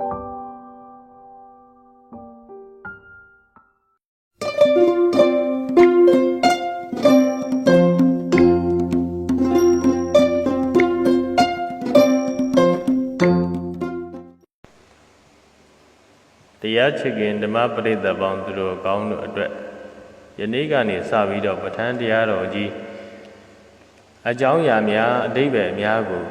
တရားချစ်ခင်ဓမ္မပရိသတ်ပေါင်းသူတို့ကောင်းတို့အတွက်ယနေ့ကနေစပြီးတော့ပဋ္ဌာန်းတရားတော်ကြီးအကြောင်းအရာများအတိပ္ပယ်များကို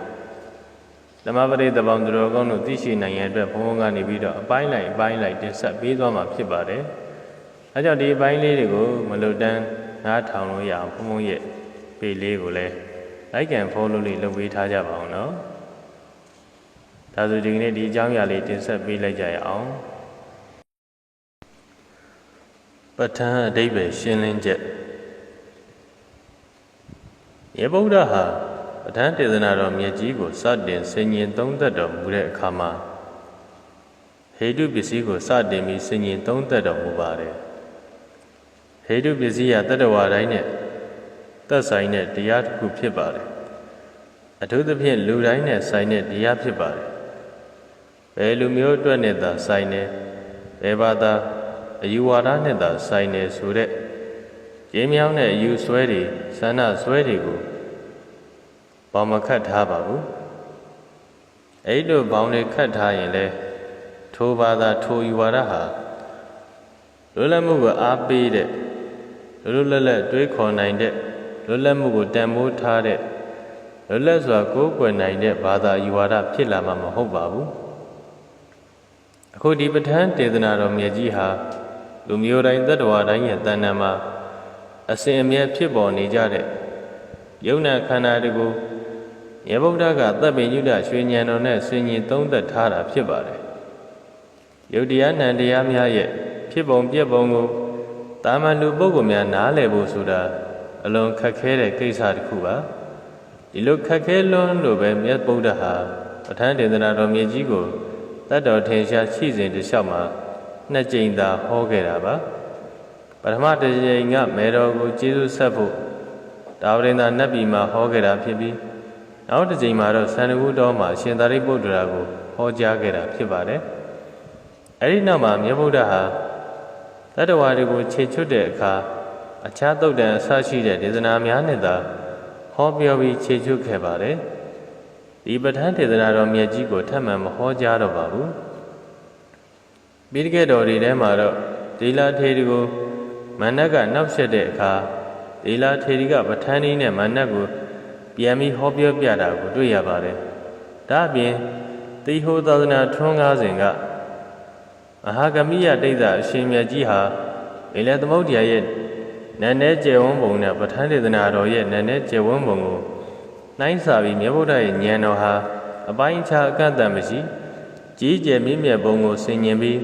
ဓမ္မပရိသတ်ပေါင်းသူတို့ကောင်းတို့သိရှိနိုင်ရတဲ့အတွက်ဘုန်းဘုန်းကနေပြီးတော့အပိုင်းလိုက်အပိုင်းလိုက်တင်ဆက်ပေးသွားမှာဖြစ်ပါတယ်။အဲကြောင့်ဒီအပိုင်းလေးတွေကိုမလွတ်တမ်းနားထောင်လို့ရအောင်ဘုန်းဘုန်းရဲ့ပေလေးကိုလည်းလိုက်ကန် follow လေးလုပ်ပေးထားကြပါအောင်နော်။ဒါဆိုဒီကနေ့ဒီအကြောင်းအရာလေးတင်ဆက်ပေးလိုက်ကြရအောင်။ပဋ္ဌာန်းအဓိပ္ပာယ်ရှင်းလင်းချက်ယေဗုဒ္ဓဟာပ ဋ္ဌာန်းတေသနာတော်မြတ်ကြီးကိုစတင်ဆင်ញင်သုံးသက်တော်မူတဲ့အခါမှာဟေတုပစ္စည်းကိုစတင်ပြီးဆင်ញင်သုံးသက်တော်မူပါတယ်ဟေတုပစ္စည်းဟာတတ္တဝါတိုင်းနဲ့သက်ဆိုင်တဲ့တရားတစ်ခုဖြစ်ပါတယ်အထူးသဖြင့်လူတိုင်းနဲ့ဆိုင်တဲ့တရားဖြစ်ပါတယ်ဘယ်လူမျိုးအတွက်နဲ့သာဆိုင်တယ်ဘယ်ဘာသာအယူဝါဒနဲ့သာဆိုင်တယ်ဆိုတဲ့ရင်းမြောင်းတဲ့အယူဆွဲတွေဆန္ဒဆွဲတွေကို ဘောင်မခတ်ထားပါဘူးအဲ့လိုဘောင်တွေခတ်ထားရင်လေထိုဘာသာထိုယူဝါဒဟာလွတ်လပ်မှုကိုအားပေးတဲ့လွတ်လပ်လပ်တွေးခေါ်နိုင်တဲ့လွတ်လပ်မှုကိုတန်ဖိုးထားတဲ့လွတ်လပ်စွာကိုးကွယ်နိုင်တဲ့ဘာသာယူဝါဒဖြစ်လာမှာမဟုတ်ပါဘူးအခုဒီပဋ္ဌာန်းတေသနာတော်မြတ်ကြီးဟာလူမျိုးတိုင်းတ attva တိုင်းရဲ့တဏ္ဍာမှာအစဉ်အမြဲဖြစ်ပေါ်နေကြတဲ့ယုံနာခန္ဓာတွေကို ယေဗုဒ္ဓကတပ်ပင်ညုဒရွှေဉဏ်တော်နဲ့ဆင်ញင်သုံးသက်ထားတာဖြစ်ပါတယ်။ယုတ်တရားနံတရားများရဲ့ဖြစ်ပုံပြက်ပုံကိုတာမန်လူပုဂ္ဂိုလ်များနားလည်ဖို့ဆိုတာအလွန်ခက်ခဲတဲ့ကိစ္စတစ်ခုပါ။ဒီလိုခက်ခဲလွန်းလို့ပဲမြတ်ဗုဒ္ဓဟာပဋ္ဌာန်းဒေသနာတော်မြတ်ကြီးကိုတတ်တော်ထင်ရှားရှိစဉ်တစ်လျှောက်မှာနှစ်ကြိမ်သာဟောခဲ့တာပါပထမတစ်ကြိမ်ကမေတော်ကိုကျေးဇူးဆက်ဖို့ဒါဝရင်သာနတ်ပြည်မှာဟောခဲ့တာဖြစ်ပြီး နောက်တစ်ကြိမ်မှာတော့သန္တဝုတော်မှာရှင်သာရိပုတ္တရာကိုဟောကြားခဲ့တာဖြစ်ပါတယ်အဲဒီနောက်မှာမြတ်ဗုဒ္ဓဟာတတ္တဝါတွေကိုခြေချွတ်တဲ့အခါအခြားသုတ်တန်အဆရှိတဲ့ဒေသနာများနဲ့သာဟောပြောပြီးခြေချွတ်ခဲ့ပါတယ်ဒီပဋ္ဌာန်းဒေသနာတော်မြတ်ကြီးကိုထပ်မံမဟောကြားတော့ပါဘူးပြီးတကယ်တော်တွေထဲမှာတော့ဒေလာထေရီကိုမန္နကနောက်ဆက်တဲ့အခါဒေလာထေရီကပဋ္ဌာန်းနည်းနဲ့မန္နကို ပြန်ပြီးဟောပြောပြတာကိုတွေ့ရပါတယ်။ဒါအပြင်တိဟောသာသနာထွန်းကားစဉ်ကမဟာကမိယဒိဋ္ဌအရှင်မြတ်ကြီးဟာမေလသမုဒ္ဒရာရဲ့နန်းနဲ့ကျေဝန်းပုံနဲ့ပဋ္ဌာန်းဒေသနာတော်ရဲ့နန်းနဲ့ကျေဝန်းပုံကိုနှိုင်းစာပြီးမြတ်ဗုဒ္ဓရဲ့ဉာဏ်တော်ဟာအပိုင်းအခြားအကန့်အသတ်မရှိကြီးကျယ်မြင့်မြတ်ပုံကိုဆင်ញင်ပြီး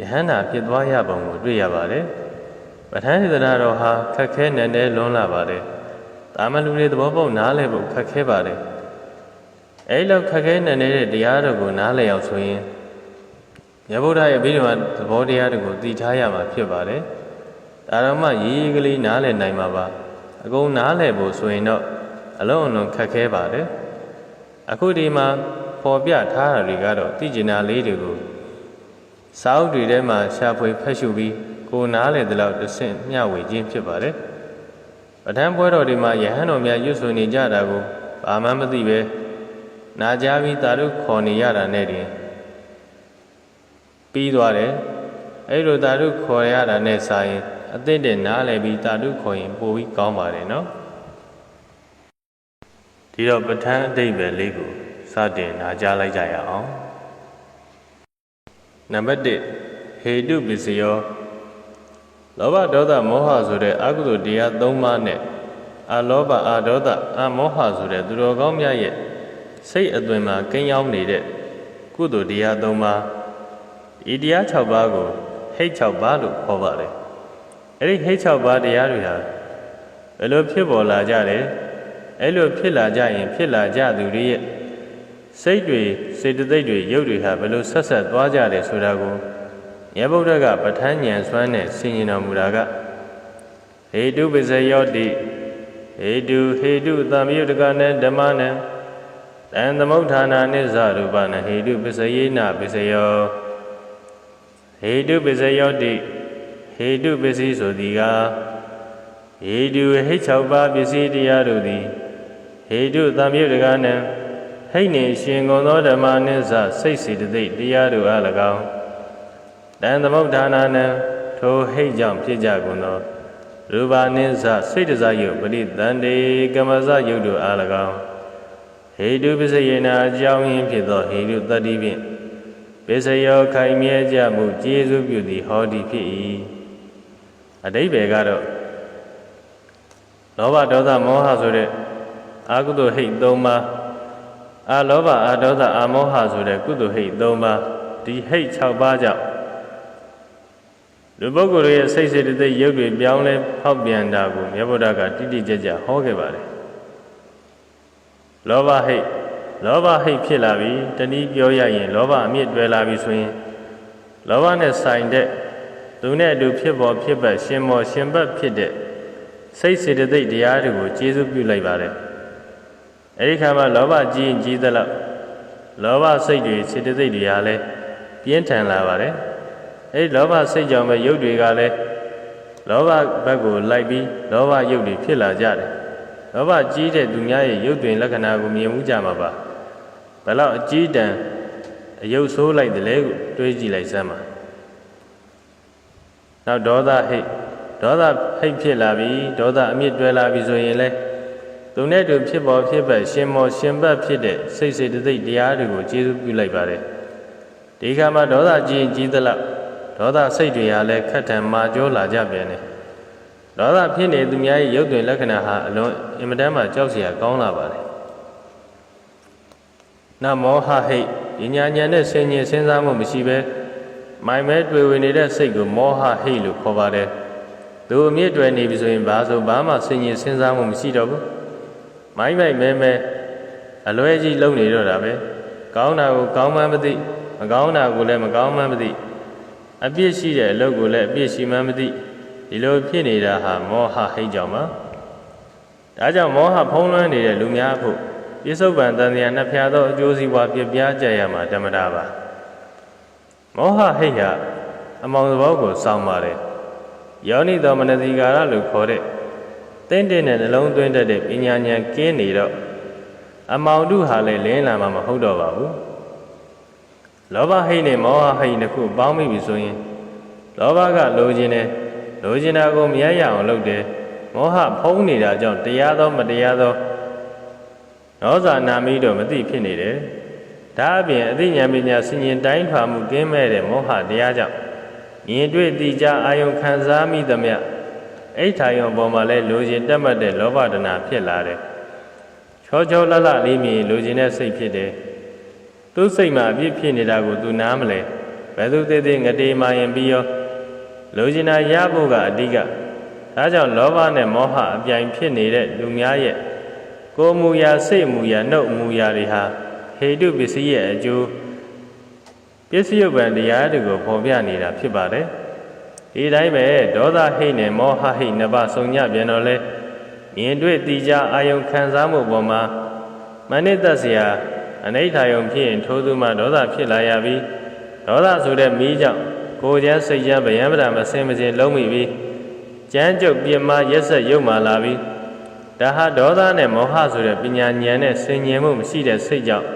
ယဟန္တာဖြစ်သွားရပုံကိုတွေ့ရပါတယ်။ပဋ္ဌာန်းဒေသနာတော်ဟာခက်ခဲနက်နဲလွန်းလာပါတယ်။ တာမန်လူတွေသဘောပေါက်နားလည်ဖို့ခက်ခဲပါတယ်။အဲဒီလောက်ခက်ခဲနက်နဲတဲ့တရားတော်ကိုနားလည်အောင်ဆိုရင်မြတ်ဗုဒ္ဓရဲ့အဘိဓမ္မာသဘောတရားတွေကိုသိထားရမှာဖြစ်ပါတယ်။ဒါတော့မှရေးရေးကလေးနားလည်နိုင်မှာပါ။အကုန်နားလည်ဖို့ဆိုရင်တော့အလုံးအလွန်ခက်ခဲပါတယ်။အခုဒီမှာပေါ်ပြထားတာတွေကတော့သိကျင်တာလေးတွေကိုစာအုပ်တွေထဲမှာရှာဖွေဖတ်ရှုပြီးကိုနားလေတဲ့လောက်တဆင့်မျှဝေခြင်းဖြစ်ပါတယ်။ ပဋ္ဌာန်းပွဲတော်တွေမှာယဟန်တော်များရွတ်ဆိုနေကြတာကိုဘာမှမသိပဲနာကြားပြီးတာတို့ခေါ်နေရတာနဲ့တင်ပြီးသွားတယ်။အဲ့လိုတာတို့ခေါ်ရတာနဲ့စာရင်အသင့်တဲ့နားလည်ပြီးတာတို့ခေါ်ရင်ပိုပြီးကောင်းပါတယ်နော်။ဒီတော့ပဋ္ဌာန်းအတိတ်ပဲလေးကိုစတင်နာကြားလိုက်ကြရအောင်နံပါတ်1ဟေတုပစ္စယော လောဘဒေါသမောဟဆိုတဲ့အကုသိုလ်တရား၃ပါးနဲ့အလောဘအဒေါသအမောဟဆိုတဲ့သူတော်ကောင်းများရဲ့စိတ်အသွင်မှာကိန်းရောက်နေတဲ့ကုသိုလ်တရား၃ပါးဒီတရား၆ပါးကိုဟိတ်၆ပါးလို့ခေါ်ပါတယ်အဲ့ဒီဟိတ်၆ပါးတရားတွေဟာဘယ်လိုဖြစ်ပေါ်လာကြလဲအဲ့လိုဖြစ်လာကြရင် ဖြစ်လာကြသူတွေရဲ့စိတ်တွေစေတသိက်တွေရုပ်တွေဟာဘယ်လိုဆက်ဆက်သွားကြတယ်ဆိုတာကို မြတ်ဗုဒ္ဓကပဋ္ဌာန်းဉာဏ်စွမ်းနဲ့ဆင်ញင်တော်မူတာကဟေတုပစ္စယောတိဟေတုဟေတုသံယုတကနဓမ္မနံတန်သမုဋ္ဌာနာနိစ္စရူပနဟေတုပစ္စယေနပစ္စယောဟေတုပစ္စယောတိဟေတုပစ္စည်းဆိုသည်ကဟေတုဟိတ်၆ပါးပစ္စည်းတရားတို့သည်ဟေတုသံယုတကနံဟိတ်နေရှင်ကုန်သောဓမ္မနိစ္စစိတ်စီတသိက်တရားတို့အား၎င်း တန်သမုဋ္ဌာနာနံထိုဟိတ်ကြောင့်ဖြစ်ကြကုန်သောရူပါနိစ္စစိတ်တစားယုတ်ပရိသန္တေကမ္မဇယုတ်တို့အား၎င်းဟေတုပစ္စယေနာအကြောင်းရင်းဖြစ်သောဟေတုတတ္တိဖြင့်ပစ္စယောခိုင်မြဲကြမှုကျေးဇူးပြုသည်ဟောဒီဖြစ်၏အတိဘယ်ကတော့လောဘဒေါသမောဟဆိုတဲ့အာကုသိုလ်ဟိတ်၃ပါးအာလောဘအာဒေါသအာမောဟဆိုတဲ့ကုသိုလ်ဟိတ်၃ပါးဒီဟိတ်၆ပါးကြောင့် လူပုဂ္ဂိုလ်ရဲ့စိတ်စေတသိက်ရုပ်တွေပြောင်းလဲဖောက်ပြန်တာကိုမြတ်ဗုဒ္ဓကတိတိကျကျဟောခဲ့ပါတယ်လောဘဟိတ်လောဘဟိတ်ဖြစ်လာပြီတနည်းပြောရရင်လောဘအမြင့်တွယ်လာပြီဆိုရင်လောဘနဲ့ဆိုင်တဲ့သူနဲ့အတူဖြစ်ပေါ်ဖြစ်ပတ်ရှင်မောရှင်ပတ်ဖြစ်တဲ့စိတ်စေတသိက်တရားတွေကိုကျေစုပြုလိုက်ပါတယ်အဲဒီခါမှာလောဘကြီးရင်ကြီးသလောက်လောဘစိတ်တွေစေတသိက်တွေဟာလည်းပြင်းထန်လာပါတယ် အဲဒီလောဘစိတ်ကြောင့်ပဲရုပ်တွေကလည်းလောဘဘက်ကိုလိုက်ပြီးလောဘရုပ်တွေဖြစ်လာကြတယ်လောဘကြီးတဲ့သူများရဲ့ရုပ်တွင်လက္ခဏာကိုမြင်မှုကြမှာပါဘယ်တော့အကြီးတန်းအယုတ်ဆိုးလိုက်တယ်လေကိုတွေးကြည့်လိုက်စမ်းပါနောက်ဒေါသဟိတ်ဒေါသဟိတ်ဖြစ်လာပြီဒေါသအမြင့်တွဲလာပြီဆိုရင်လေသူနဲ့တူဖြစ်ပေါ်ဖြစ်ပတ်ရှင်မောရှင်ပတ်ဖြစ်တဲ့စိတ်စေတသိက်တရားတွေကိုကျေစုပြုလိုက်ပါတယ်ဒီခါမှာဒေါသကြီးကြီးသလောက် ဒေါသစိတ်တွေဟာလည်းခက်ထန်မာကြောလာကြပြန်တယ်ဒေါသဖြစ်နေသူများရဲ့ရုပ်တွင်လက္ခဏာဟာအလွန်အင်မတန်မှကြောက်စရာကောင်းလာပါတယ်နမောဟဟိတ်ဉာဏ်ဉာဏ်နဲ့ဆင်ញင်စဉ်းစားမှုမရှိဘဲမိုင်မဲတွေ့ဝင်နေတဲ့စိတ်ကိုမောဟဟိတ်လို့ခေါ်ပါတယ်သူအမြင့်တွယ်နေပြီဆိုရင်ဘာဆိုဘာမှဆင်ញင်စဉ်းစားမှုမရှိတော့ဘူးမိုင်းမိုက်မဲမဲအလွဲကြီးလုံနေတော့တာပဲကောင်းတာကိုကောင်းမှန်းမသိမကောင်းတာကိုလည်းမကောင်းမှန်းမသိ အပြစ်ရှိတဲ့အလုပ်ကိုလည်းအပြစ်ရှိမှန်းမသိဒီလိုဖြစ်နေတာဟာမောဟဟိတ်ကြောင့်ပါဒါကြောင့်မောဟဖုံးလွှမ်းနေတဲ့လူများဖို့ပြစ္ဆုတ်ပံတန်တရားနှစ်ဖြာသောအကျိုးစီးပွားပြပြကြရမှာဓမ္မတာပါမောဟဟိတ်ဟာအမောင်သဘောကိုစောင့်ပါတယ်ယောနိတော်မနတိကာရလို့ခေါ်တဲ့တင်းတင်းနဲ့နှလုံးသွင်းတတ်တဲ့ပညာဉာဏ်ကင်းနေတော့အမောင်တုဟာလည်းလင်းလာမှာမဟုတ်တော့ပါဘူး လောဘဟိတ်နဲ့မောဟဟိတ်နှစ်ခုပေါင်းမိပြီဆိုရင်လောဘကလိုချင်တယ်လိုချင်တာကိုမရရအောင်လုပ်တယ်မောဟဖုံးနေတာကြောင့်တရားသောမတရားသောနောဇာနာမိတော့မသိဖြစ်နေတယ်ဒါအပြင်အသိဉာဏ်ပညာဆင်ញင်တိုင်းထွာမှုကင်းမဲ့တဲ့မောဟတရားကြောင့်မြင်တွေ့သိကြအာယုံခံစားမိသမျှအိဋ္ဌာယုံပေါ်မှာလဲလိုချင်တက်မှတ်တဲ့လောဘဒနာဖြစ်လာတယ်ချောချောလလလေးမြင်လိုချင်တဲ့စိတ်ဖြစ်တယ် သူ့စိတ်မှာအပြစ်ဖြစ်နေတာကို तू နားမလဲဘယ်သူသေးသေးငတေမာရင်ပြီးရောလိုချင်တာရဖို့ကအဓိကဒါကြောင့်လောဘနဲ့မောဟအပြိုင်ဖြစ်နေတဲ့လူများရဲ့ကိုယ်မူရာစိတ်မူရာနှုတ်မူရာတွေဟာဟေတုပစ္စည်းရဲ့အကျိုးပစ္စည်းယုတ်ပံတရားတွေကိုပေါ်ပြနေတာဖြစ်ပါတယ်ဒီတိုင်းပဲဒေါသဟိတ်နဲ့မောဟဟိတ်နှစ်ပါးစုံညပြန်တော့လဲမြင်တွေ့သိကြအာယုံခံစားမှုပေါ်မှာမနစ်သက်စရာ အနိဋ္ဌာယုံဖြစ်ရင်ထိုသူမှဒေါသဖြစ်လာရပြီးဒေါသဆိုတဲ့မီးကြောင့်ကိုယ်ကျမ်းစိတ်ကျမ်းဗယံပဒမစင်မစင်လုံးမိပြီးကြမ်းကြုတ်ပြင်းမရက်ဆက်ရုပ်မာလာပြီးဒါဟာဒေါသနဲ့မောဟဆိုတဲ့ပညာဉာဏ်နဲ့ဆင်ញင်မှုမရှိတဲ့စိတ်ကြောင့်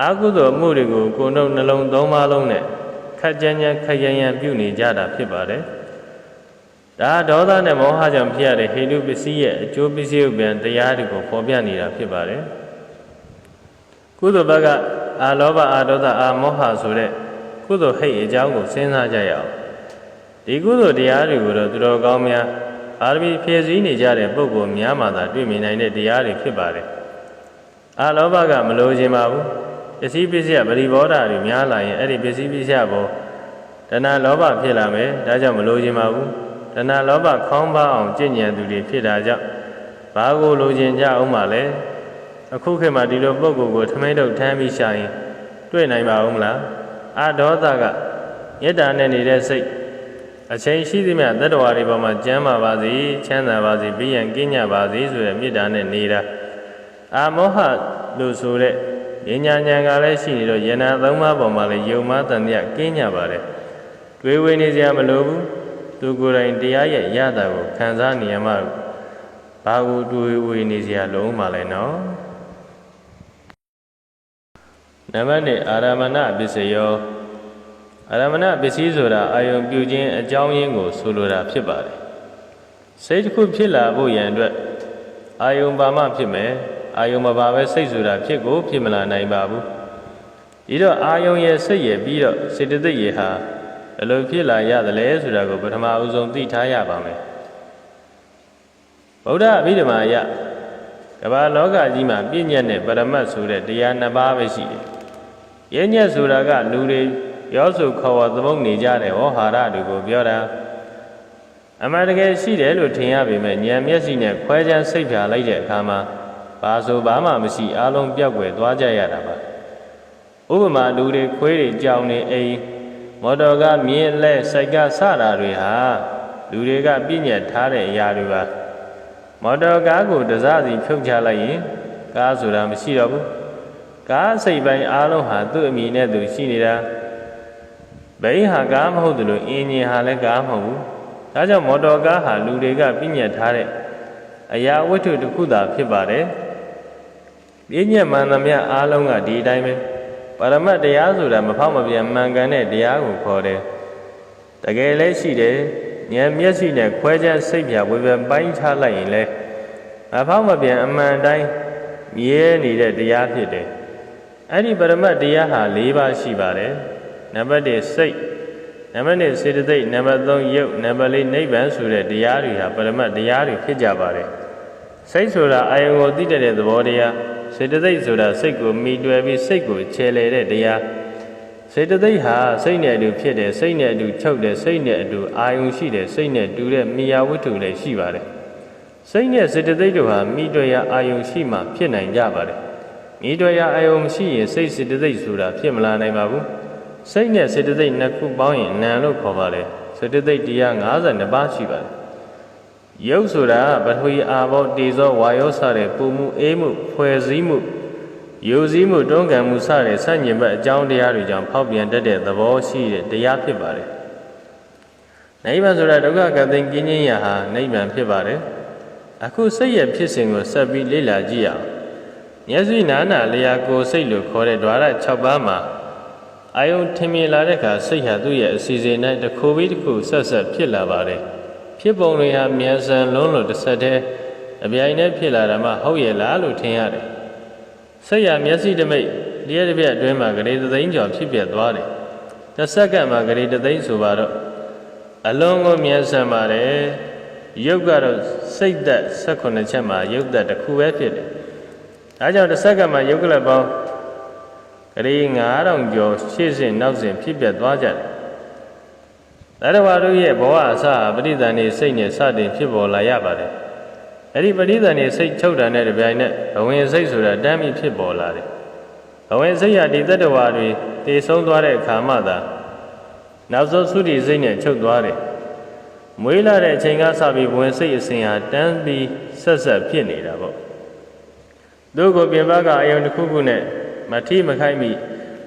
အာဟုသောအမှုတွေကိုကိုယ်နှုတ်နှလုံးသုံးပါးလုံးနဲ့ခက်ကြမ်းကြမ်းခက်ရရန်ပြုနေကြတာဖြစ်ပါတယ်ဒါဒေါသနဲ့မောဟကြောင့်ဖြစ်ရတဲ့ဟေတုပစ္စည်းရဲ့အကျိုးပစ္စည်းဥပ္ပံတရားတွေကိုပေါ်ပြနေတာဖြစ်ပါတယ် ကုသိုလ်ဘက်ကအာလောဘအာဒေါသအာမောဟဆိုတဲ့ကုသိုလ်ဟိတ်အကြောင်းကိုစဉ်းစားကြရအောင်ဒီကုသိုလ်တရားတွေကိုတော့သူတော်ကောင်းများအာရမီဖြည့်ဆည်းနေကြတဲ့ပုဂ္ဂိုလ်များမှသာတွေ့မြင်နိုင်တဲ့တရားတွေဖြစ်ပါတယ်အာလောဘကမလိုချင်ပါဘူးပစ္စည်းပစ္စည်းပရိဘောဓာတွေများလာရင်အဲ့ဒီပစ္စည်းပစ္စည်းဘောတဏှာလောဘဖြစ်လာမယ်ဒါကြောင့်မလိုချင်ပါဘူးတဏှာလောဘခေါင်းပါအောင်ကြင်ញံသူတွေဖြစ်တာကြောင့်ဘာကိုလိုချင်ကြအောင်မလဲ အခုခေတ်မှာဒီလိုပုံကိုယ်ကိုထမိန်တော့ထမ်းပြီးရှာရင် တွေ့နိုင်ပါဦးမလားအာဒေါသကမေတ္တာနဲ့နေတဲ့စိတ်အချိန်ရှိသမျှတတ္တဝါတွေပေါ်မှာကျမ်းပါပါစေချမ်းသာပါစေပြီးရန်ကင်းကြပါစေဆိုတဲ့မေတ္တာနဲ့နေတာအာမောဟလို့ဆိုတဲ့ဉာဏ်ဉာဏ်ကလည်းရှိနေတော့ယနာသုံးပါးပေါ်မှာလည်းယုံမှတန်မြကင်းကြပါတယ်တွေးဝေနေစရာမလိုဘူးသူကိုယ်တိုင်တရားရဲ့ရတာကိုခံစားနေရမှဘာကိုတွေးဝေနေစရာလုံးမှလည်းနော် နံပါတ်1အာရမဏပစ္စယောအရမဏပစ္စည်းဆိုတာအာယုံပြုခြင်းအကြောင်းရင်းကိုဆိုလိုတာဖြစ်ပါတယ်စိတ်တစ်ခုဖြစ်လာဖို့ရန်အတွက်အာယုံပါမှဖြစ်မယ်အာယုံမပါပဲစိတ်ဆိုတာဖြစ်ကိုဖြစ်မလာနိုင်ပါဘူးဒီတော့အာယုံရဲ့စိတ်ရဲ့ပြီးတော့စေတသိက်ရဲ့ဟာဘယ်လိုဖြစ်လာရတယ်လဲဆိုတာကိုပထမအဦးဆုံးသိထားရပါမယ်ဗုဒ္ဓအဘိဓမ္မာယကမ္ဘာလောကကြီးမှာပြည့်ညတ်နဲ့ပရမတ်ဆိုတဲ့တရားနှစ်ပါးပဲရှိတယ်။ ရညတ်ဆိုတာကလူတွေပြောဆိုခေါ်ဝေါ်သမုတ်နေကြတဲ့ဝဟာရတွေကိုပြောတာအမှန်တကယ်ရှိတယ်လို့ထင်ရပေမဲ့ဉာဏ်မျက်စိနဲ့ခွဲခြမ်းစိတ်ဖြာလိုက်တဲ့အခါမှာဘာဆိုဘာမှမရှိအလုံးပြောက်ွယ်သွားကြရတာပါ။ဥပမာလူတွေခွေးတွေကြောင်နေအိမ်မော်တော်ကမြင်းလက်စိုက်ကစတာတွေဟာလူတွေကပြည့်ညတ်ထားတဲ့အရာတွေပါ။မော်တော်ကားကိုတစားစီဖြုတ်ချလိုက်ရင်ကားဆိုတာမရှိတော့ဘူး ကားစိတ်ပိုင်းအားလုံးဟာသူ့အမိနဲ့သူရှိနေတာဘိန်းဟာကားမဟုတ်တယ်လို့အင်းကြီးဟာလည်းကားမဟုတ်ဘူးဒါကြောင့်မော်တော်ကားဟာလူတွေကပြည့်ညတ်ထားတဲ့အရာဝတ္ထုတစ်ခုသာဖြစ်ပါတယ်ပြည့်ညတ်မှန်သမျှအားလုံးကဒီအတိုင်းပဲပရမတ်တရားဆိုတာမဖောက်မပြန်မှန်ကန်တဲ့တရားကိုခေါ်တယ်တကယ်လည်းရှိတယ်ဉာဏ်မျက်စိနဲ့ခွဲခြားစိတ်ပြဝေဖန်ပိုင်းခြားလိုက်ရင်လည်းအဖောက်မပြန်အမှန်တိုင်းမြဲနေတဲ့တရားဖြစ်တယ်။ အဲ့ဒီပရမတ်တရားဟာ၄ပါးရှိပါတယ်။နံပါတ်1စိတ်နံပါတ်2စေတသိက်နံပါတ်3ရုပ်နံပါတ်4နိဗ္ဗာန်ဆိုတဲ့တရားတွေဟာပရမတ်တရားတွေဖြစ်ကြပါတယ်။စိတ်ဆိုတာအာယုံကိုသိတဲ့သဘောတရားစေတသိက်ဆိုတာစိတ်ကိုမိတွယ်ပြီးစိတ်ကိုခြေလေတဲ့တရားစေတသိက်ဟာစိတ်နဲ့အတူဖြစ်တယ်စိတ်နဲ့အတူချုပ်တယ်စိတ်နဲ့အတူအာယုံရှိတယ်စိတ်နဲ့တူတဲ့မိယာဝတ္ထုလည်းရှိပါတယ်စိတ်နဲ့စေတသိက်တို့ဟာမိတွေ့ရာအာယုံရှိမှဖြစ်နိုင်ကြပါတယ် မိတွေ့ရာအာယုံမရှိရင်စိတ်စေတသိက်ဆိုတာဖြစ်မလာနိုင်ပါဘူးစိတ်နဲ့စေတသိက်နှစ်ခုပေါင်းရင်နာလို့ခေါ်ပါတယ်စေတသိက်တရား52ပါးရှိပါတယ်ရုပ်ဆိုတာပထဝီအာဘောတေဇောဝါယောစတဲ့ပူမှုအေးမှုဖွဲ့စည်းမှုယုံစည်းမှုတွန်းကန်မှုစတဲ့ဆန့်ကျင်ဘက်အကြောင်းတရားတွေကြောင့်ဖောက်ပြန်တတ်တဲ့သဘောရှိတဲ့တရားဖြစ်ပါတယ်။နိဗ္ဗာန်ဆိုတာဒုက္ခကသိင်ကျင်းချင်းရာဟာနိဗ္ဗာန်ဖြစ်ပါတယ်။အခုစိတ်ရဲ့ဖြစ်စဉ်ကိုဆက်ပြီးလေ့လာကြည့်အောင်။ မျက်စိနာနာလျာကိုယ်စိတ်လို့ခေါ်တဲ့ द्वार 6ပါးမှာအာယုံထင်မြင်လာတဲ့အခါစိတ်ဟာသူ့ရဲ့အစီအစဉ်နဲ့တစ်ခုပြီးတစ်ခုဆက်ဆက်ဖြစ်လာပါတယ်။ဖြစ်ပုံတွေဟာမြန်ဆန်လုံးလို့တစ်ဆက်တည်းအပြိုင်နဲ့ဖြစ်လာတာမှဟုတ်ရဲ့လားလို့ထင်ရတယ်။စိတ်ရမျက်စိတမိတ်လျှက်တစ်ပြက်အတွင်းမှာဂရေသသိန်းကျော်ဖြစ်ပြသွားတယ်။တစ်စက္ကန့်မှာဂရေသသိန်းဆိုပါတော့အလုံးကိုမြန်ဆန်ပါတယ်။ရုပ်ကတော့စိတ်သက်18ချက်မှာရုပ်သက်တစ်ခုပဲဖြစ်တယ်။ ဒါကြောင့်တစ်စက္ကန့်မှာရုပ်ကလပ်ပေါင်းဂရေ9000ကျော်ရှေ့စဉ်နောက်စဉ်ဖြစ်ပြသွားကြတယ်။တရဝါတို့ရဲ့ဘဝအစပဋိသန္ဓေစိတ်နဲ့စတင်ဖြစ်ပေါ်လာရပါတယ်။အဲ့ဒီပဋိသန္ဓေစိတ်ချုပ်တာနဲ့တပြိုင်နက်ဘဝင်စိတ်ဆိုတာတမ်းပြီးဖြစ်ပေါ်လာတယ်။ဘဝင်စိတ်ရဒီတတ္တဝါတွေတည်ဆုံးသွားတဲ့အခါမှသာနောက်ဆုံးသုတိစိတ်နဲ့ချုပ်သွားတယ်။မွေးလာတဲ့အချိန်ကစပြီးဘဝင်စိတ်အစဉ်ဟာတမ်းပြီးဆက်ဆက်ဖြစ်နေတာပေါ့။ သူကိုပြင်ပကအယုံတစ်ခုခုနဲ့မထိမခိုက်မိ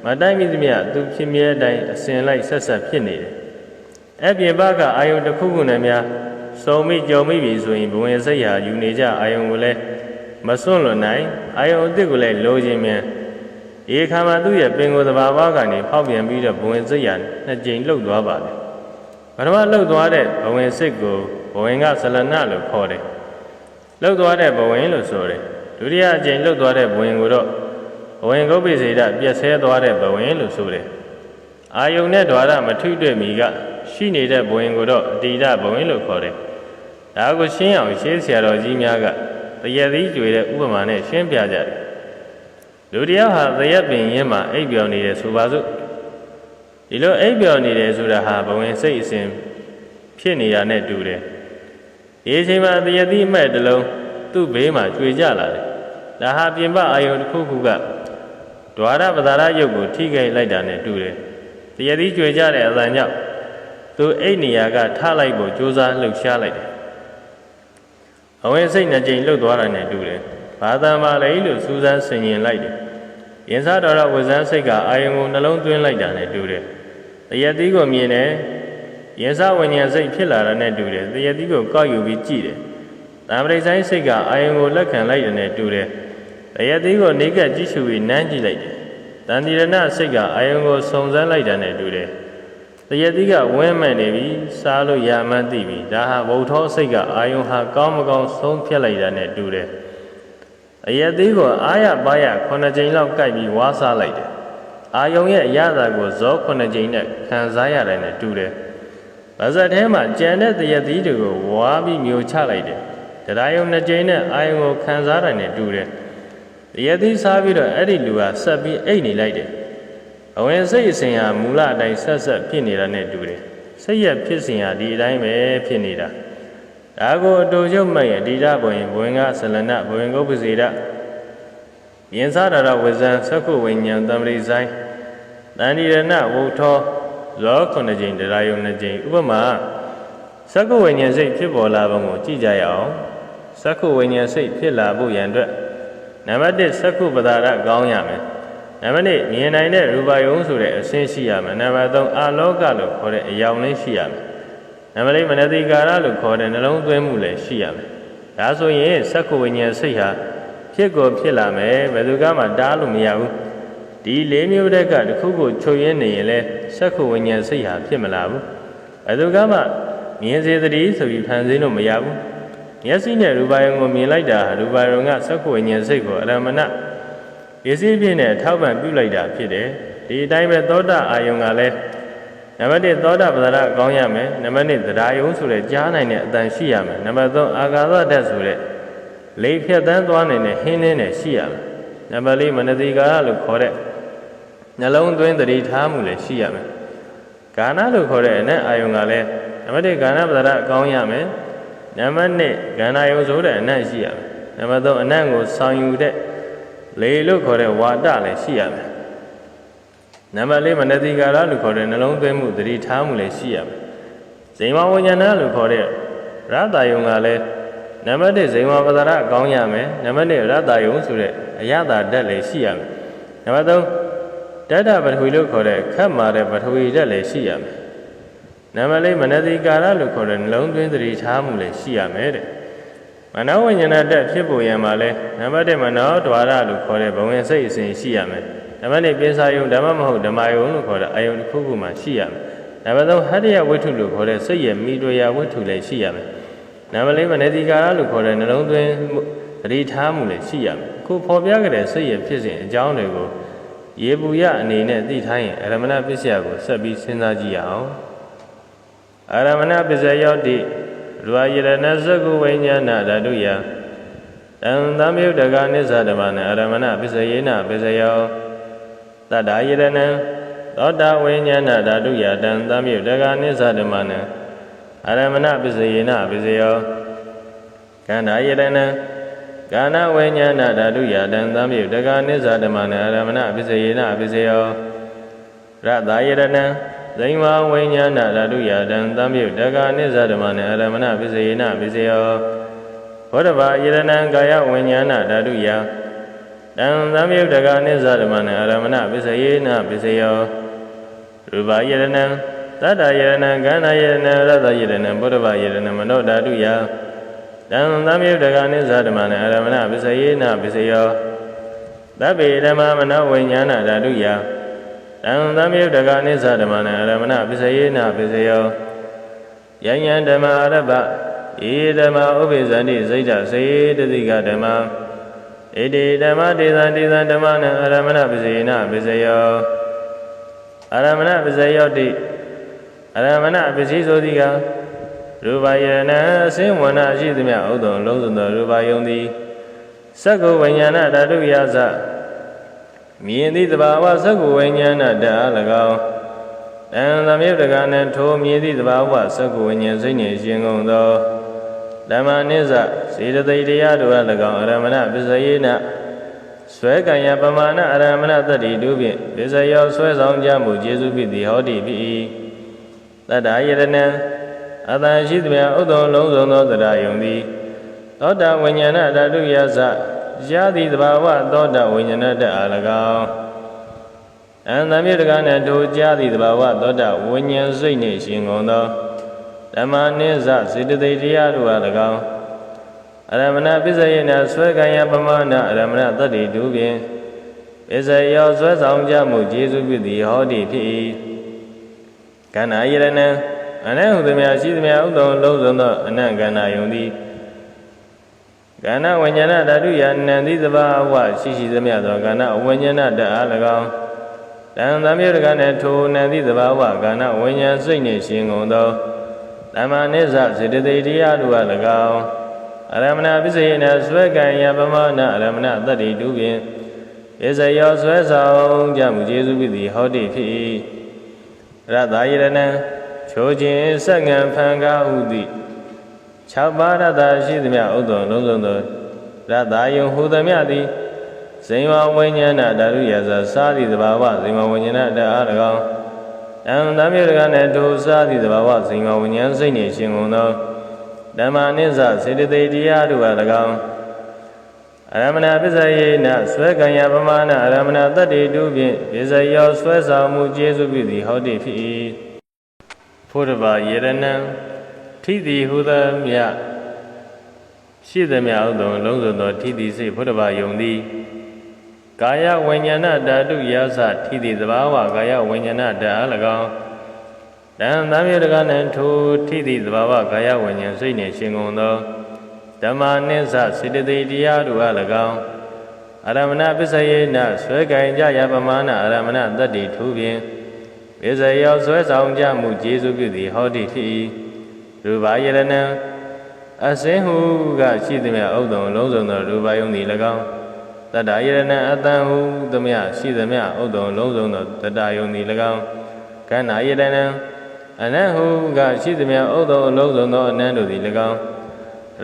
မတိုင်းမိသမျှသူဖြစ်မြဲတိုင်းအစဉ်လိုက်ဆက်ဆက်ဖြစ်နေတယ်။အဲ့ပြင်ပကအာယုံတစ်ခုခုနဲ့များစုံမိကြုံမိပြီဆိုရင်ဘဝင်စိတ်ဟာယူနေကြအာယုံကိုလည်းမစွန့်လွတ်နိုင်အာယုံအစ်စ်ကိုလည်းလိုချင်မြန်ဧခါမှာသူ့ရဲ့ပင်ကိုယ်သဘာဝကနေဖောက်ပြန်ပြီးတော့ဘဝင်စိတ်ဟာနှစ်ကြိမ်လှုပ်သွားပါတယ်ပထမလှုပ်သွားတဲ့ဘဝင်စိတ်ကိုဘဝင်ကဇလနလို့ခေါ်တယ်လှုပ်သွားတဲ့ဘဝင်လို့ဆိုတယ် ဒုတိယအကြိမ်လှုပ်သွားတဲ့ဘဝင်ကိုတော့ဘဝင်ကုတ်ပိစေဒပြက်ဆဲသွားတဲ့ဘဝင်လို့ဆိုတယ်အာယုံနဲ့ဓာရမထွတွေ့မီကရှိနေတဲ့ဘဝင်ကိုတော့အတိဒဘဝင်လို့ခေါ်တယ်ဒါကိုရှင်းအောင်ရှင်းဆရာတော်ကြီးများကတရသီးကျွေတဲ့ဥပမာနဲ့ရှင်းပြကြတယ်လူတယောက်ဟာသရက်ပင်ရင်းမှာအိပ်ပျော်နေတယ်ဆိုပါစို့ဒီလိုအိပ်ပျော်နေတယ်ဆိုတာဟာဘဝင်စိတ်အစဉ်ဖြစ်နေတာနဲ့တူတယ်ဒီအချိန်မှာတရသီးမဲ့တလုံးသူ့ဘေးမှာကျွေကြလာတယ် ဒါဟာပြင်ပအာယုံတစ်ခုခုကဒွါရပဒါရယုတ်ကိုထိခိုက်လိုက်တာနဲ့တူတယ်တရသီးကျွေကြတဲ့အသံကြောင့်သူအိတ်နေရာကထလိုက်ဖို့ကြိုးစားလှုပ်ရှားလိုက်တယ်အဝင်စိတ်နှစ်ကြိမ်လှုပ်သွားတာနဲ့တူတယ်။ဘာသာပါလေလို့စူးစမ်းဆင်ញင်လိုက်တယ်။ရင်စားတော်တော်ဝဇန်းစိတ်ကအာယုံကိုနှလုံးသွင်းလိုက်တာနဲ့တူတယ်။တရတိကိုမြင်တယ်။ရင်စားဝิญဉာဏ်စိတ်ဖြစ်လာတာနဲ့တူတယ်။တရတိကိုကောက်ယူပြီးကြည့်တယ်။တံပရိဆိုင်စိတ်ကအာယုံကိုလက်ခံလိုက်တယ်နဲ့တူတယ်။ တရတိကိုနေကကြည့်ရှုပြီးနမ်းကြည့်လိုက်တယ်။တန်တိရဏစိတ်ကအာယုံကိုစုံစမ်းလိုက်တာနဲ့တူတယ်။တရတိကဝင်းမဲ့နေပြီစားလို့ရမှန်းသိပြီဒါဟာဗုဒ္ဓောစိတ်ကအာယုံဟာကောင်းမကောင်းဆုံးဖြတ်လိုက်တာနဲ့တူတယ်အယက်သေးကိုအာရပါရခုနှစ်ကြိမ်လောက်ကြိုက်ပြီးဝါးစားလိုက်တယ်အာယုံရဲ့အရသာကိုဇောခုနှစ်ကြိမ်နဲ့ခံစားရတယ်နဲ့တူတယ်ဗဇက်ထဲမှာကြံတဲ့တရတိတွေကိုဝါးပြီးမျိုးချလိုက်တယ်တရားယုံနှစ်ကြိမ်နဲ့အာယုံကိုခံစားရတယ်နဲ့တူတယ် တရတိစားပြီးတော့အဲ့ဒီလူကဆက်ပြီးအိတ်နေလိုက်တယ်အဝင်စိတ်အစဉ်ဟာမူလအတိုင်းဆက်ဆက်ဖြစ်နေတာနဲ့တူတယ်စိတ်ရဖြစ်စဉ်ဟာဒီအတိုင်းပဲဖြစ်နေတာဒါကိုအတူချုပ်မဲ့ရဲ့ဒီဒဘဝင်ဘဝင်ကဇလနဘဝင်ကုပ္ပစေဒယင်စားတာရဝဇံသက္ခုဝိညာဉ်တံပရိဆိုင်တန်ဒီရဏဝုထောဇောခုနှစ်ကြိမ်တရားယုံနှစ်ကြိမ်ဥပမာသက္ခုဝိညာဉ်စိတ်ဖြစ်ပေါ်လာပုံကိုကြည့်ကြရအောင်သက္ခုဝိညာဉ်စိတ်ဖြစ်လာဖို့ရန်အတွက် နံပါတ်1သက္ခုပဒါရကောင်းရမယ်နံပါတ်2မြင်နိုင်တဲ့ရူပယုံဆိုတဲ့အဆင်းရှိရမယ်နံပါတ်3အာလောကလို့ခေါ်တဲ့အယောင်လေးရှိရမယ်နံပါတ်4မနတိကာရလို့ခေါ်တဲ့နှလုံးသွင်းမှုလည်းရှိရမယ်ဒါဆိုရင်သက္ခုဝိညာဉ်စိတ်ဟာဖြစ်ကိုဖြစ်လာမယ်ဘယ်သူကမှတားလို့မရဘူးဒီလေးမျိုးတက်ကတစ်ခုကိုချုပ်ရင်းနေရင်လဲသက္ခုဝိညာဉ်စိတ်ဟာဖြစ်မလာဘူးဘယ်သူကမှမြင်စေတည်းဆိုပြီးဖန်ဆင်းလို့မရဘူး မျက်စိနဲ့ရူပယုံကိုမြင်လိုက်တာရူပယုံကသက္ခုဝိညာဉ်စိတ်ကိုအရမဏပစ္စည်းဖြစ်နဲ့ထောက်ပံ့ပြုလိုက်တာဖြစ်တယ်ဒီအတိုင်းပဲသောတာအာယုံကလည်းနံပါတ်1သောတာပဒရကောင်းရမယ်နံပါတ်2တရားယုံဆိုတဲ့ကြားနိုင်တဲ့အတန်ရှိရမယ်နံပါတ်3အာဃာသဓာတ်ဆိုတဲ့လေဖြတ်တန်းသွားနိုင်တဲ့ဟင်းနှင်းနဲ့ရှိရမယ်နံပါတ်4မနတိကာရလို့ခေါ်တဲ့နှလုံးသွင်းတတိထားမှုလည်းရှိရမယ်ကာဏလို့ခေါ်တဲ့အနက်အာယုံကလည်းနံပါတ်1ကာဏပဒရကောင်းရမယ် နံပါတ်2ကန္နာယုံဆိုတဲ့အနက်ရှိရမယ်နံပါတ်3အနက်ကိုဆောင်ယူတဲ့လေလို့ခေါ်တဲ့ဝါဒလည်းရှိရမယ်နံပါတ်၄မနတိကာရလို့ခေါ်တဲ့နှလုံးသွင်းမှုသတိထားမှုလည်းရှိရမယ်ဇိမ်မဝိညာဏလို့ခေါ်တဲ့ရတာယုံကလည်းနံပါတ်၁ဇိမ်မပဒရကောင်းရမယ်နံပါတ်၂ရတာယုံဆိုတဲ့အရသာဓာတ်လည်းရှိရမယ်နံပါတ်၃တတ္တပထဝီလို့ခေါ်တဲ့ခတ်မာတဲ့ပထဝီဓာတ်လည်းရှိရမယ် နံပါတ်၄မနတိကာရလို့ခေါ်တဲ့နှလုံးသွင်းသတိထားမှုလည်းရှိရမယ်တဲ့မနောဝိညာဏတက်ဖြစ်ပေါ်ရမှာလဲနံပါတ်1မနောဒွါရလို့ခေါ်တဲ့ဘဝင်စိတ်အစဉ်ရှိရမယ်နံပါတ်2ပိစာယုံဓမ္မမဟုတ်ဓမ္မယုံလို့ခေါ်တဲ့အယုံတစ်ခုခုမှရှိရမယ်နံပါတ်3ဟတ္တယဝိထုလို့ခေါ်တဲ့စိတ်ရဲ့မိတွေ့ရဝိထုလည်းရှိရမယ်နံပါတ်4မနတိကာရလို့ခေါ်တဲ့နှလုံးသွင်းသတိထားမှုလည်းရှိရမယ်အခုဖော်ပြခဲ့တဲ့စိတ်ရဲ့ဖြစ်စဉ်အကြောင်းတွေကိုရေပူရအနေနဲ့သိထားရင်အရမဏပစ္စယကိုဆက်ပြီးစဉ်းစားကြည့်ရအောင် အရမဏပစ္စယရောက်တိရူပယရဏသကုဝိညာဏဓာတုယတံသံယုတ်တကနိစ္စဓမ္မနအရမဏပစ္စယေနပစ္စယောတတ္တာယရဏံသောတာဝိညာဏဓာတုယတံသံယုတ်တကနိစ္စဓမ္မနအရမဏပစ္စယေနပစ္စယောခန္ဓာယရဏံကာဏဝိညာဏဓာတုယတံသံယုတ်တကနိစ္စဓမ္မနအရမဏပစ္စယေနပစ္စယော ရတယရဏံဇိမဝိညာဏဓာတုယတံသံယုတ်တကနိစ္စဓမ္မနအရမဏပစ္စယေနပစ္စယောဘောဓဘာယရဏံကာယဝိညာဏဓာတုယတံသံယုတ်တကနိစ္စဓမ္မနအရမဏပစ္စယေနပစ္စယောရူပယရဏံသတ္တယရဏံကန္နာယရဏံရတယရဏံဘောဓဘာယရဏံမနောဓာတုယတံသံယုတ်တကနိစ္စဓမ္မနအရမဏပစ္စယေနပစ္စယောသဗ္ဗေဓမ္မမနောဝိညာဏဓာတုယ တံသမြုတ်တကနိစ္စဓမ္မနအရမဏပစ္စယေနပစ္စယောယဉ္ဉံဓမ္မအရပဧဓမ္မဥပိသန္တိစိတ်တစေတတိကဓမ္မဣတိဓမ္မတေသံတေသံဓမ္မနအရမဏပစ္စယေနပစ္စယောအရမဏပစ္စယောတိအရမဏပစ္စည်းဆိုသည်ကရူပယရဏအစင်းဝဏရှိသည်မြဥဒ္ဒံလုံးစုံသောရူပယုံသည်သက္ကုဝိညာဏဓာတုယသ မြင်သည့်တဘာဝသက္ကုဝိညာဏတအား၎င်းတန်သမယုတ်တကနဲ့ထိုမြင်သည့်တဘာဝသက္ကုဝိညာဉ်စိတ်နှင့်ရှင်ကုန်သောဓမ္မနိစ္စစေတသိက်တရားတို့အား၎င်းအရမဏပစ္စယေနဆွဲကံယပမာဏအရမဏတတ္တိတို့ဖြင့်ပစ္စယောဆွဲဆောင်ကြမှုကျေစုဖြစ်သည်ဟောတိဖြစ်တတ္တယရဏံအတန်ရှိသည်များဥဒ္ဒံလုံးစုံသောတရားယုံသည်သောတာဝိညာဏဓာတုယသ ရသည်တဘာဝသောတာဝိညာဏတအား၎င်းအန္တမြတကနဲ့ထိုကြားသည်တဘာဝသောတာဝိညာဉ်စိတ်နှင့်ရှင်ကုန်သောဓမ္မနိစ္စစေတသိက်တရားတို့အား၎င်းအရမဏပစ္စယေနဆွဲကံယပမာဏအရမဏတတ္တိတုဖြင့်ပစ္စယောဆွဲဆောင်ကြမှုကျေစုပြုသည်ဟောတိဖြစ်၏ကန္နာယရဏံအနံ့ဟုသည်များရှိသည်များဥဒ္ဒောလုံးစုံသောအနံ့ကန္နာယုံသည် ကန္နာဝိညာဏဓာတုယနံတိသဘာဝရှိရှိသည်များသောကန္နာဝိညာဏတအား၎င်းတန်သမယရကနှင့်ထိုနံတိသဘာဝကန္နာဝိညာဉ်စိတ်နှင့်ရှင်ကုန်သောဓမ္မနိစ္စစေတသိက်တရားတို့အား၎င်းအရမဏပစ္စယေနဆွဲကံယပမနာအရမဏတတ္တိတုဖြင့်ပစ္စယောဆွဲဆောင်ကြမှုကျေစုပိသည်ဟောတိဖြစ်၏ရတ္တယရဏံချိုခြင်းစက္ကံဖန်ကားဟုသည် ၆ပါးရတ္တရှိသည်မြဥဒ္ဒောလုံးစုံသောရတ္တယုံဟူသည်မြသည်ဇိမ်ဝဝိညာဏဓာတုယဇာစာသည်သဘာဝဇိမ်ဝဝိညာဏတအား၎င်းတံသမြေတကနဲ့ဒုစာသည်သဘာဝဇိမ်ဝဝိညာဉ်စိတ်နှင့်ရှင်ကုန်သောဓမ္မနိစ္စစေတသိက်တရားတို့အား၎င်းအရမဏပစ္စယေနဆွဲကံယပမာဏအရမဏတတ္တိတုဖြင့်ပစ္စယောဆွဲဆောင်မှုကျေစုပြုသည်ဟောတိဖြစ်၏ဖုရဘာယေရဏံ ထိသည်ဟူသောမြရှိသည်မြဥဒ္ဒံလုံးစုံသောထိသည်စိတ်ဖုရဘာယုံသည်ကာယဝိညာဏဓာတုယာစထိသည်သဘာဝကာယဝိညာဏဓာတ်အား၎င်းတံသမြေတကနှင့်ထိုထိသည်သဘာဝကာယဝိညာဉ်စိတ်နှင့်ရှင်ကုန်သောဓမ္မနိစ္စစေတသိက်တရားတို့အား၎င်းအရမဏပစ္စယေနဆွဲကင်ကြရပမာဏအရမဏတတ္တိထူဖြင့်ပစ္စယောဆွဲဆောင်ကြမှုကျေစုပြုသည်ဟောတိဖြစ်၏ ရူပါယရဏံအစင်းဟုကရှိသည်မြဥဒ္ဒံလုံးစုံသောရူပါယုံသည်၎င်းတတ္တယရဏံအတန်ဟုသည်မြရှိသည်မြဥဒ္ဒံလုံးစုံသောတတ္တယုံသည်၎င်းကန္နာယရဏံအနံ့ဟုကရှိသည်မြဥဒ္ဒံလုံးစုံသောအနံ့တို့သည်၎င်း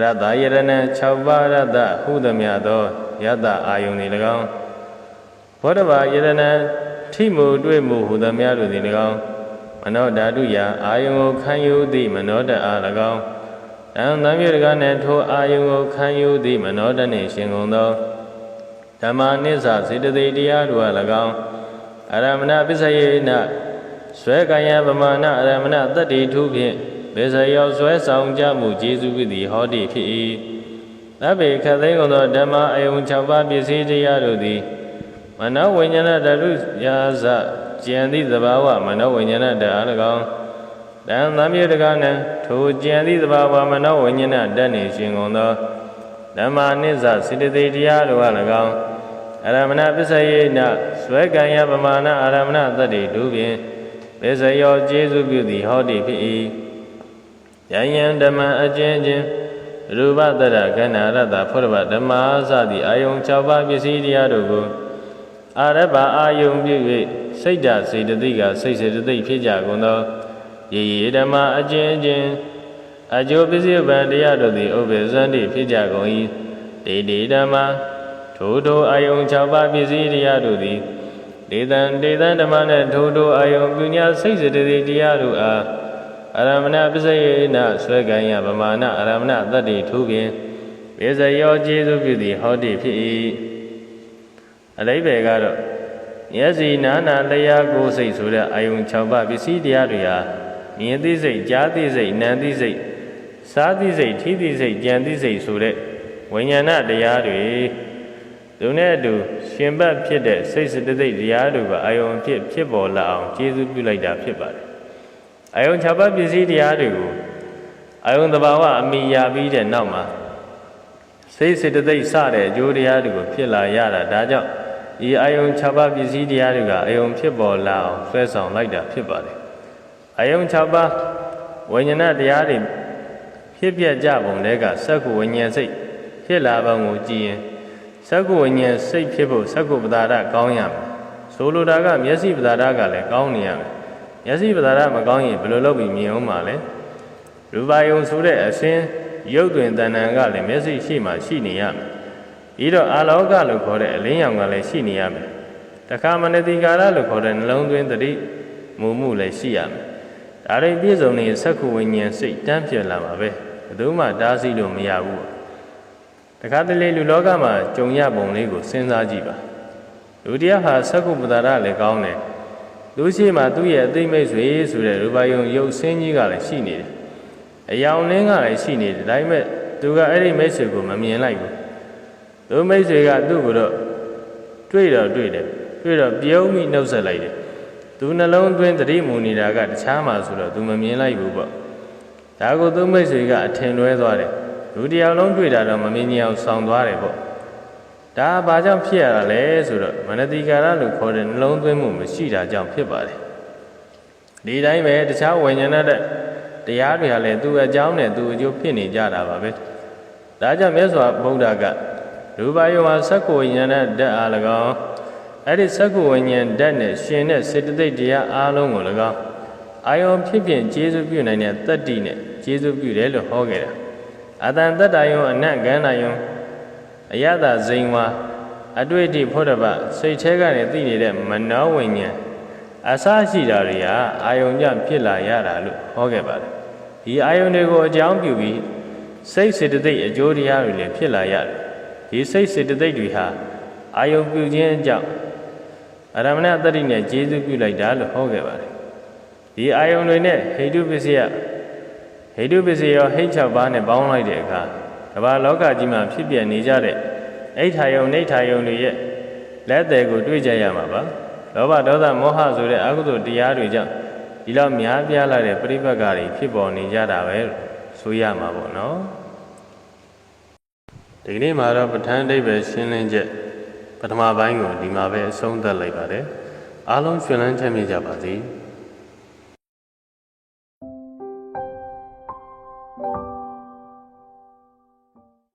ရတ္တယရဏံ6ပါးရတ္တဟုသည်မြသောယတ္တအာယုန်သည်၎င်းဘောဓဘာယရဏံထိမှုတွေ့မှုဟူသည်များတို့သည်၎င်း မနောဓာတုယအာယုန်ကိုခံယူသည့်မနောတအား၎င်းတံသံမြေတကနှင့်ထိုအာယုန်ကိုခံယူသည့်မနောတနှင့်ရှင်ကုန်သောဓမ္မနိစ္စစေတသိက်တရားတို့အား၎င်းအရမဏပစ္စယေနဆွဲကံယပမာဏအရမဏတတ္တိထုဖြင့်ဘေဇယောဆွဲဆောင်ကြမှုကျေစုပြုသည်ဟောတိဖြစ်၏သဗ္ဗေခသိကုန်သောဓမ္မအယုံ6ပါးပစ္စည်းတရားတို့သည်မနောဝိညာဏဓာတုယာဇ ကျန်သည့်သဘာဝမနောဝိညာဏဓာတ်၎င်းတံသံမြေတကနံထိုကျန်သည့်သဘာဝမနောဝိညာဏဓာတ်နှင့်ရှင်ကုန်သောဓမ္မနိစ္စစေတသိက်တရားတို့အား၎င်းအရမဏပစ္စယေနဆွဲကံယပမာဏအရမဏတတ္တိဒုဖြင့်ပစ္စယောကျေစုပြုသည်ဟောတိဖြစ်၏ယံယံဓမ္မအကျဉ်းချင်းရူပတရကဏ္ဍရတ္တဖောရဘဓမ္မာစသည်အာယုံ6ပါးပစ္စည်းတရားတို့ကိုအာရဘအာယုံပြု၍ စိတ်ဓာတ်စေတသိက်ကစိတ်စေတသိက်ဖြစ်ကြကုန်သောယေယေဓမ္မအကျဉ်းချင်းအကျိုးပစ္စည်းဗံတရားတို့သည်ဥပ္ပေဇန္တိဖြစ်ကြကုန်၏ဒေတိဓမ္မထိုထိုအာယုံ6ပါးပစ္စည်းတရားတို့သည်ဒေသံဒေသံဓမ္မနှင့်ထိုထိုအာယုံပြုညာစိတ်စေတသိက်တရားတို့အားအရမဏပစ္စယေနဆွဲကံယဗမာဏအရမဏတတ္တိထုဖြင့်ပေဇယောကျေစုပြုသည်ဟောတိဖြစ်၏အလိဘယ်ကတော့ မျက်စိနာနာလျာကိုယ်စိတ်ဆိုတဲ့အာယုံ6ပါးပစ္စည်းတရားတွေဟာမြင်သိစိတ်ကြားသိစိတ်နားသိစိတ်စားသိစိတ်ထိသိစိတ်ကြံသိစိတ်ဆိုတဲ့ဝိညာဏတရားတွေသူနဲ့အတူရှင်ဘတ်ဖြစ်တဲ့စိတ်စတသိက်တရားတို့ကအာယုံဖြစ်ဖြစ်ပေါ်လာအောင်ကျေစုပြုလိုက်တာဖြစ်ပါတယ်အာယုံ6ပါးပစ္စည်းတရားတွေကိုအာယုံတဘာဝအမိယာပြီးတဲ့နောက်မှာစိတ်စေတသိက်စတဲ့အကျိုးတရားတွေကိုဖြစ်လာရတာဒါကြောင့် ဒီအာယုံ6ပါးပစ္စည်းတရားတွေကအာယုံဖြစ်ပေါ်လာအောင်ဆွဲဆောင်လိုက်တာဖြစ်ပါတယ်အာယုံ6ပါးဝိညာဏတရားတွေဖြစ်ပြကြပုံတွေကစက္ခုဝိညာဉ်စိတ်ဖြစ်လာပုံကိုကြည်ရင်စက္ခုဝိညာဉ်စိတ်ဖြစ်ဖို့စက္ခုပဒါရကောင်းရမယ်ဆိုလိုတာကမျက်စိပဒါရကလည်းကောင်းနေရမယ်မျက်စိပဒါရမကောင်းရင်ဘယ်လိုလုပ်ပြီးမြင်အောင်မှာလဲရူပါယုံဆိုတဲ့အစင်းရုပ်တွင်တဏ္ဍာကလည်းမျက်စိရှိမှရှိနေရမယ် ပြီးတော့အာလောကလို့ခေါ်တဲ့အလင်းရောင်ကလည်းရှိနေရမယ်တခါမနတိကာရလို့ခေါ်တဲ့နှလုံးသွင်းတတိမူမှုလည်းရှိရမယ်ဒါတွေပြည့်စုံနေစက္ခုဝိညာဉ်စိတ်တန်းပြလာမှာပဲဘယ်သူမှတားဆီးလို့မရဘူးတခါတလေလူလောကမှာကြုံရပုံလေးကိုစဉ်းစားကြည့်ပါလူတရားဟာစက္ခုပဒါရလည်းကောင်းတယ်လူရှိမှသူ့ရဲ့အသိမိတ်ဆွေဆိုတဲ့ရူပါယုံရုပ်ဆင်းကြီးကလည်းရှိနေတယ်အယောင်လင်းကလည်းရှိနေတယ်ဒါပေမဲ့သူကအဲ့ဒီမိတ်ဆွေကိုမမြင်လိုက်ဘူး သူမိတ်ဆွေကသူ့ကိုတော့တွေ့တော့တွေ့တယ်တွေ့တော့ပြုံးပြီးနှုတ်ဆက်လိုက်တယ်သူနှလုံးသွင်းတတိမူနေတာကတခြားမှာဆိုတော့ तू မမြင်လိုက်ဘူးပေါ့ဒါကိုသူမိတ်ဆွေကအထင်လွဲသွားတယ်လူတစ်ယောက်လုံးတွေ့တာတော့မမြင်ကြအောင်ဆောင်းသွားတယ်ပေါ့ဒါဘာကြောင့်ဖြစ်ရတာလဲဆိုတော့မနတိကာရလို့ခေါ်တဲ့နှလုံးသွင်းမှုမရှိတာကြောင့်ဖြစ်ပါတယ်ဒီတိုင်းပဲတခြားဝိညာဏတဲ့တရားတွေဟာလည်းသူ့အကြောင်းနဲ့သူ့အကျိုးဖြစ်နေကြတာပါပဲဒါကြောင့်မြတ်စွာဘုရားက ရူပယောဟာသက္ကဝိညာဏဓာတ်အား၎င်းအဲ့ဒီသက္ကဝိညာဉ်ဓာတ်နဲ့ရှင်တဲ့စေတသိက်တရားအားလုံးကို၎င်းအာယုံဖြစ်ဖြစ်ကျေးဇူးပြုနိုင်တဲ့တတ္တိနဲ့ကျေးဇူးပြုတယ်လို့ဟောခဲ့တာအတန်တတ္တယုံအနတ်ကန္နာယုံအယတဇိန်ဝါအတွေ့အထိဖို့တပစိတ်แท้ကနေသိနေတဲ့မနောဝိညာဉ်အစရှိတာတွေဟာအာယုံကြဖြစ်လာရတာလို့ဟောခဲ့ပါတယ်ဒီအာယုံတွေကိုအကြောင်းပြုပြီးစိတ်စေတသိက်အကျိုးတရားတွေလည်းဖြစ်လာရတယ် ဒီစိတ်စေတသိက်တွေဟာအာယုံပြုခြင်းအကြောင်းအရမဏတတ္တိနဲ့ကျေးဇူးပြုလိုက်တာလို့ဟောခဲ့ပါတယ်ဒီအာယုံတွေနဲ့ဟိတုပစ္စယဟိတုပစ္စယရောဟိတ်6ပါးနဲ့ပေါင်းလိုက်တဲ့အခါကမ္ဘာလောကကြီးမှာဖြစ်ပြနေကြတဲ့အိဋ္ဌာယုံနေဋ္ဌာယုံတွေရဲ့လက်သည်ကိုတွေ့ကြရမှာပါလောဘဒေါသမောဟဆိုတဲ့အကုသိုလ်တရားတွေကြောင့်ဒီလောက်များပြားလာတဲ့ပြိပက္ခတွေဖြစ်ပေါ်နေကြတာပဲလို့ဆိုရမှာပေါ့နော် ဒီကနေ့မှာတော့ပဋ္ဌာန်းအဓိပ္ပာယ်ရှင်းလင်းချက်ပထမပိုင်းကိုဒီမှာပဲအဆုံးသတ်လိုက်ပါတယ်အားလုံးရှင်လန်းချမ်းမြေ့ကြပါစေ။